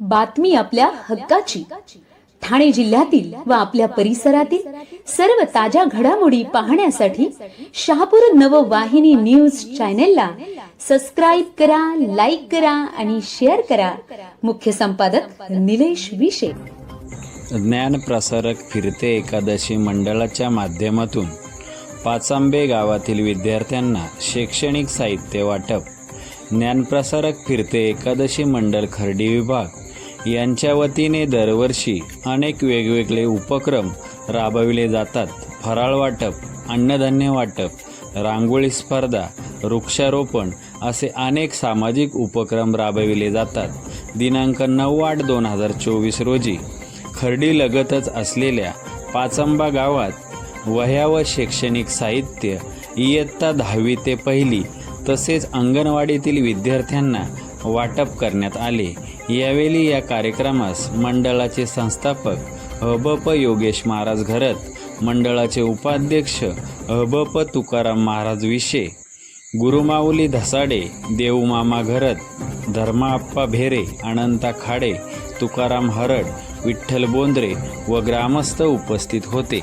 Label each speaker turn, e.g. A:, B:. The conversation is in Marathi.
A: बातमी आपल्या हक्काची. ठाणे जिल्ह्यातील व आपल्या परिसरातील सर्व ताज्या घडामोडी पाहण्यासाठी शहापूर नववाहिनी न्यूज चॅनेलला सबस्क्राईब करा लाईक करा आणि शेअर करा. मुख्य संपादक निलेश विशे.
B: ज्ञानप्रसारक फिरते एकादशी मंडळाच्या माध्यमातून. पाचांबे गावातील विद्यार्थ्यांना शैक्षणिक साहित्य वाटप. ज्ञानप्रसारक फिरते एकादशी मंडळ खर्डी विभाग. यांच्या वतीने दरवर्षी अनेक वेगवेगळे उपक्रम राबविले जातात. फराळ वाटप अन्नधान्य वाटप रांगोळी स्पर्धा वृक्षारोपण असे अनेक सामाजिक उपक्रम राबविले जातात. दिनांक नऊ आठ दोन हजार चोवीस रोजी खर्डी लगतच असलेल्या पाचंबा गावात वह्या व शैक्षणिक साहित्य इयत्ता दहावी ते पहिली तसेच अंगणवाडीतील विद्यार्थ्यांना वाटप करण्यात आले. यावेळी या कार्यक्रमास मंडळाचे संस्थापक हबप योगेश महाराज घरत मंडळाचे उपाध्यक्ष हबप तुकाराम महाराज विशे गुरुमाऊली धसाडे देऊमामा घरत धर्माप्पा भेरे अनंता खाडे तुकाराम हरड विठ्ठल बोंद्रे व ग्रामस्थ उपस्थित होते.